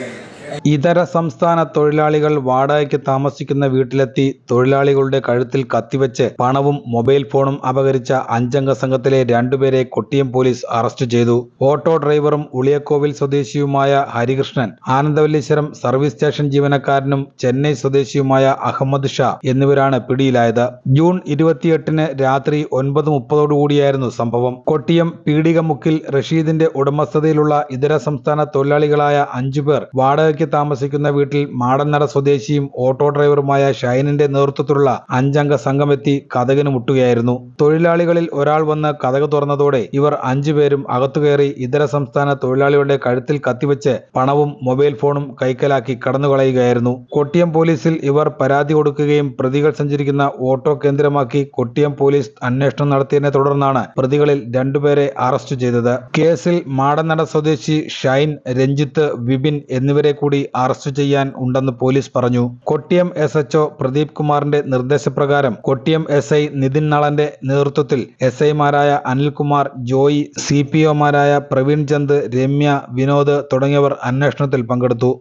കഴിഞ്ഞാൽ ഇതര സംസ്ഥാന തൊഴിലാളികൾ വാടകയ്ക്ക് താമസിക്കുന്ന വീട്ടിലെത്തി തൊഴിലാളികളുടെ കഴുത്തിൽ കത്തിവെച്ച് പണവും മൊബൈൽ ഫോണും അപഹരിച്ച അഞ്ചംഗ സംഘത്തിലെ രണ്ടുപേരെ കൊട്ടിയം പോലീസ് അറസ്റ്റ് ചെയ്തു. ഓട്ടോ ഡ്രൈവറും ഉളിയക്കോവിൽ സ്വദേശിയുമായ ഹരികൃഷ്ണൻ ആനന്ദവല്ലീശ്വരം സർവീസ് സ്റ്റേഷൻ ജീവനക്കാരനും ചെന്നൈ സ്വദേശിയുമായ അഹമ്മദ് ഷാ എന്നിവരാണ് പിടിയിലായത്. ജൂൺ ഇരുപത്തിയെട്ടിന് രാത്രി ഒൻപത് മുപ്പതോടുകൂടിയായിരുന്നു സംഭവം. കൊട്ടിയം പീടികമുക്കിൽ റഷീദിന്റെ ഉടമസ്ഥതയിലുള്ള ഇതര സംസ്ഥാന തൊഴിലാളികളായ അഞ്ചുപേർ വാടകയ്ക്ക് താമസിക്കുന്ന വീട്ടിൽ മാടന്നട സ്വദേശിയും ഓട്ടോ ഡ്രൈവറുമായ ഷൈനിന്റെ നേതൃത്വത്തിലുള്ള അഞ്ചംഗ സംഘമെത്തി കഥകിന് മുട്ടുകയായിരുന്നു. തൊഴിലാളികളിൽ ഒരാൾ വന്ന് കഥക് തുറന്നതോടെ ഇവർ അഞ്ചുപേരും അകത്തുകയറി ഇതര സംസ്ഥാന തൊഴിലാളികളുടെ കഴുത്തിൽ കത്തിവെച്ച് പണവും മൊബൈൽ ഫോണും കൈക്കലാക്കി കടന്നുകളയുകയായിരുന്നു. കൊട്ടിയം പോലീസിൽ ഇവർ പരാതി കൊടുക്കുകയും പ്രതികൾ സഞ്ചരിക്കുന്ന ഓട്ടോ കേന്ദ്രമാക്കി കൊട്ടിയം പോലീസ് അന്വേഷണം നടത്തിയതിനെ തുടർന്നാണ് പ്രതികളിൽ രണ്ടുപേരെ അറസ്റ്റ് ചെയ്തത്. കേസിൽ മാടനട സ്വദേശി ഷൈൻ രഞ്ജിത്ത് വിപിൻ എന്നിവരെ കൂടി അറസ്റ്റ് ചെയ്യാൻ ഉണ്ടെന്ന് പോലീസ് പറഞ്ഞു. കൊട്ടിയം എസ് എച്ച്ഒ പ്രദീപ് കുമാറിന്റെ നിർദ്ദേശപ്രകാരം കൊട്ടിയം എസ് ഐ നിതിൻ നളന്റെ നേതൃത്വത്തിൽ എസ് ഐമാരായ അനിൽകുമാർ ജോയി സി പി ഒമാരായ പ്രവീൺ ചന്ദ് രമ്യ വിനോദ് തുടങ്ങിയവർ അന്വേഷണത്തിൽ പങ്കെടുത്തു.